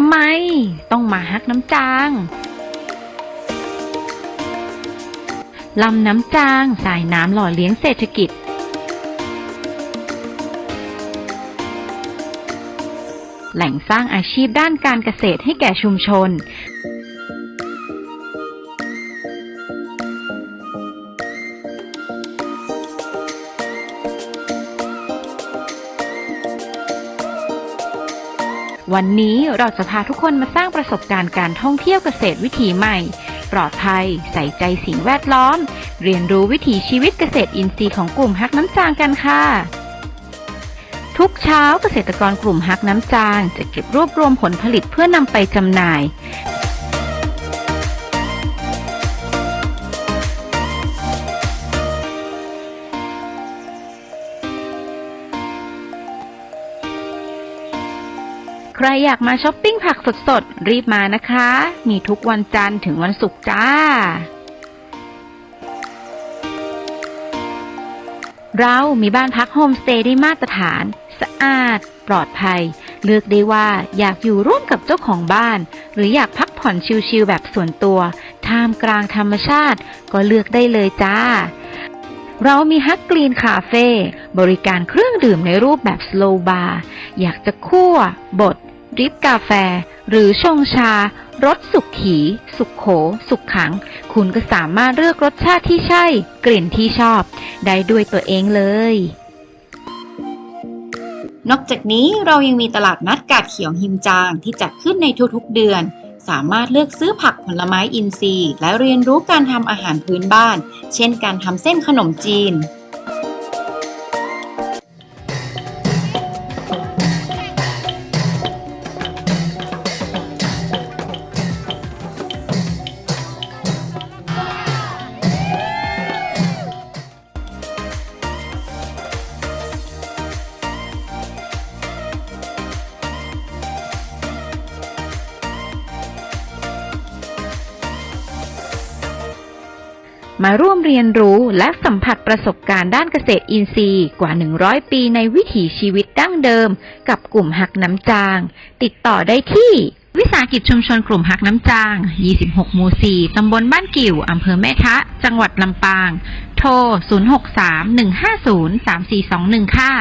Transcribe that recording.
ทำไม ต้องมาฮักน้ำจางลำน้ำจางสายน้ำหล่อเลี้ยงเศรษฐกิจ แหล่งสร้างอาชีพด้านการเกษตรให้แก่ชุมชน วันนี้เราจะพาทุกคนมาสร้างประสบการณ์การท่องเที่ยวเกษตรวิถีใหม่ ปลอดภัย ใส่ใจสิ่งแวดล้อม เรียนรู้วิถีชีวิตเกษตรอินทรีย์ของกลุ่มฮักน้ำจางกันค่ะ ทุกเช้าเกษตรกรกลุ่มฮักน้ำจาง จะเก็บรวบรวมผลผลิตเพื่อนำไปจำหน่าย ใครอยากมาช้อปปิ้งผักสดๆ รีบมานะคะ มีทุกวันจันทร์ถึงวันศุกร์จ้า เรามีบ้านพักโฮมสเตย์ได้มาตรฐาน สะอาด ปลอดภัย เลือกได้ว่าอยากอยู่ร่วมกับเจ้าของบ้าน หรืออยากพักผ่อนชิลๆแบบส่วนตัว ท่ามกลางธรรมชาติ ก็เลือกได้เลยจ้าเรามีฮักกรีนคาเฟ่บริการเครื่องดื่มในรูปแบบสโลบาร์อยากจะคั่ว บด ดริปกาแฟ หรือชงชารสสุกขี สุกโข สุกขัง คุณก็สามารถเลือกรสชาติที่ใช่ กลิ่นที่ชอบ ได้ด้วยตัวเองเลย นอกจากนี้เรายังมีตลาดนัดกาดเขียวหิมจางที่จัดขึ้นในทุกๆเดือน สามารถเลือกซื้อผักผลไม้อินทรีย์ และเรียนรู้การทำอาหารพื้นบ้าน เช่นการทำเส้นขนมจีน มาร่วมเรียนรู้และสัมผัสประสบการณ์ด้านเกษตรอินทรีย์กว่า 100 ปีในวิถีชีวิตดั้งเดิม กับกลุ่มหักน้ำจาง ติดต่อได้ที่ วิสาหกิจชุมชนกลุ่มหักน้ำจาง 26 หมู่ 4 ตำบลบ้านกิ่ว อำเภอแม่ทะ จังหวัดลำปาง โทร 063 150 3421 ค่ะ